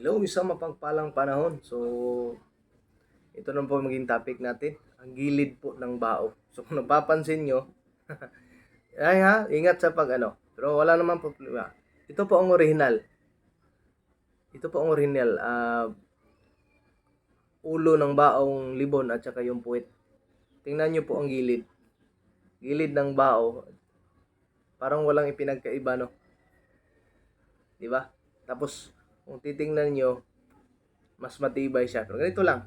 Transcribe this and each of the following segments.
Hello, isang mapagpalang panahon. So, ito na po maging topic natin. Ang gilid po ng bao. So, kung napapansin nyo, ay ha, ingat sa pag ano. Pero wala naman problema. Ito po ang original. Ito po ang original. Ah, ulo ng baong libon at saka yung puwit. Tingnan nyo po ang gilid. Gilid ng bao. Parang walang ipinagkaiba, no? Di ba? Tapos, kung titingnan nyo, mas matibay siya. Pero ganito lang.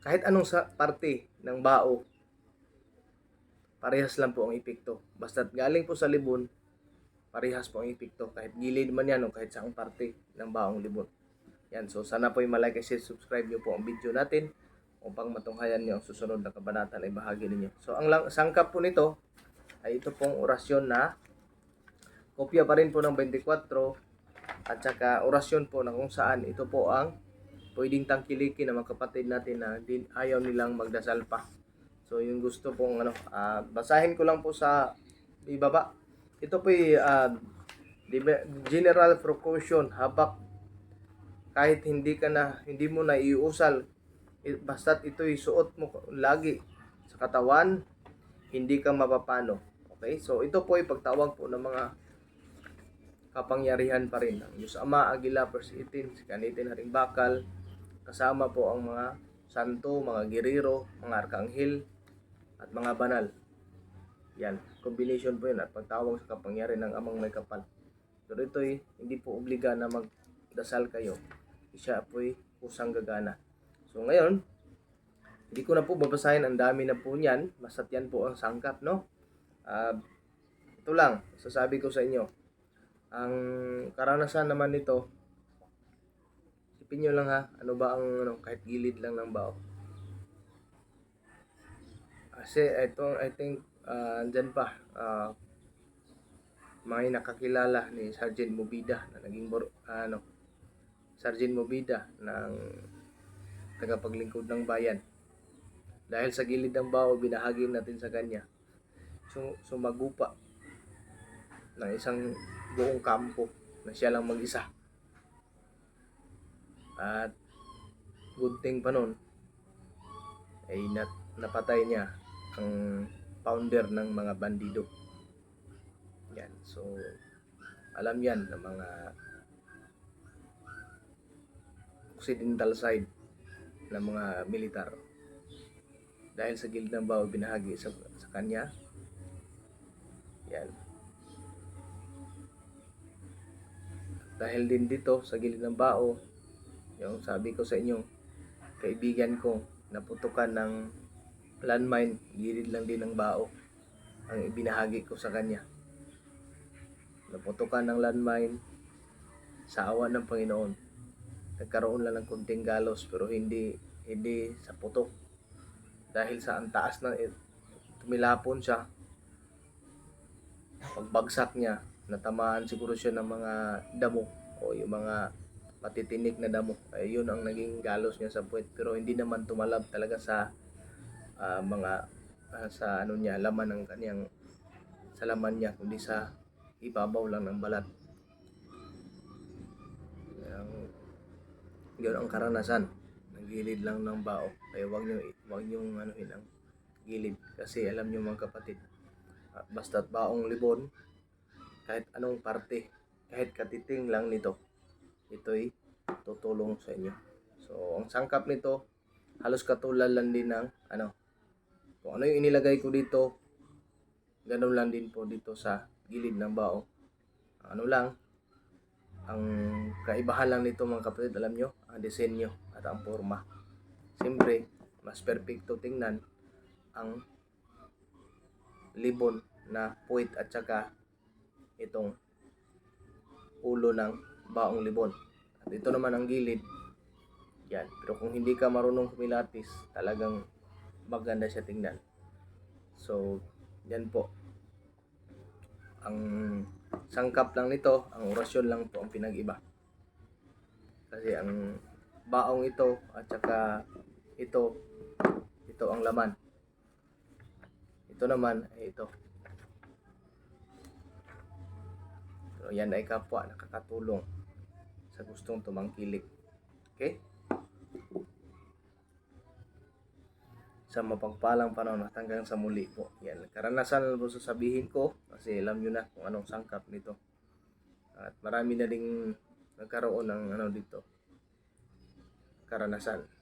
Kahit anong sa parte ng bao, parehas lang po ang epekto. Basta't galing po sa libon, parehas po ang epekto. Kahit gilid man yan o kahit saang parte ng baong libon. Yan, so sana po yung malike share, subscribe nyo po ang video natin upang matunghayan nyo ang susunod na kabanata na ibahagi ninyo. So ang lang, sangkap po nito ay ito pong orasyon na kopya pa rin po ng 24 at saka orasyon po na kung saan ito po ang pwedeng tangkilikin ng mga kapatid natin na din, ayaw nilang magdasal pa. So yung gusto pong ano, ah, basahin ko lang po sa ibaba. Ito po ah, di- general precaution habak kahit hindi ka na hindi mo na iusal basta't ito'y suot mo lagi sa katawan hindi ka mapapano okay so ito po ay pagtawag po ng mga kapangyarihan pa rin ang Diyos Ama Agila verse 18 si Kanitin Haring Bakal kasama po ang mga santo, mga geriro, mga arkanghel at mga banal yan combination po yun at pagtawag sa kapangyarihan ng amang may kapal pero ito'y hindi po obliga na magdasal kayo siya po'y kusang gagana. So ngayon, hindi ko na po babasahin ang dami na po niyan. Basta't yan po ang sangkap, no? Ah, ito lang, sasabi ko sa inyo. Ang karanasan naman nito, isipin nyo lang ha, ano ba ang ano, kahit gilid lang ng bao. Kasi ito, I think, uh, andyan pa, ah, may nakakilala ni Sergeant Mobida na naging ano, Sergeant Mobida ng tagapaglingkod ng bayan. Dahil sa gilid ng bao, binahagi natin sa kanya. So, sumagupa ng isang buong kampo na siya lang mag-isa. At good thing pa nun, ay nat napatay niya ang founder ng mga bandido. Yan. So, alam yan ng mga occidental side ng mga militar. Dahil sa gilid ng bao binahagi sa, sa kanya. Yan. Dahil din dito sa gilid ng bao, yung sabi ko sa inyo, kaibigan ko, naputukan ng landmine, gilid lang din ng bao ang ibinahagi ko sa kanya. Naputukan ng landmine sa awa ng Panginoon nagkaroon lang ng kunting galos pero hindi hindi sa putok dahil sa ang taas eh, tumilapon siya pagbagsak niya natamaan siguro siya ng mga damo o yung mga matitinik na damo ay yun ang naging galos niya sa puwet pero hindi naman tumalab talaga sa ah, mga ah, sa ano niya laman ng kaniyang sa laman niya kundi sa ibabaw lang ng balat ang yun ang karanasan. Nagilid lang ng bao. Kaya wag nyo, wag nyo anuhin ang gilid. Kasi alam nyo mga kapatid, ah, basta't baong libon, kahit anong parte, kahit katiting lang nito, ito'y tutulong sa inyo. So, ang sangkap nito, halos katulad lang din ng, ano, kung ano yung inilagay ko dito, ganun lang din po dito sa gilid ng bao. Ano lang, ang kaibahan lang nito mga kapatid, alam nyo, ang disenyo at ang forma. Siyempre, mas perfecto tingnan ang libon na puwit at saka itong ulo ng baong libon. At ito naman ang gilid. Yan. Pero kung hindi ka marunong kumilatis, talagang maganda siya tingnan. So, yan po. Ang sangkap lang nito, ang orasyon lang po ang pinag-iba. Kasi ang baong ito at saka ito, ito ang laman. Ito naman ay ito. So yan ay kapwa nakakatulong sa gustong tumangkilik. Okay? Sa mapagpalang panahon at hanggang sa muli po. Yan. Karanasan lang po sasabihin ko kasi alam nyo na kung anong sangkap nito. At marami na ding nagkaroon ng ano dito. Karanasan.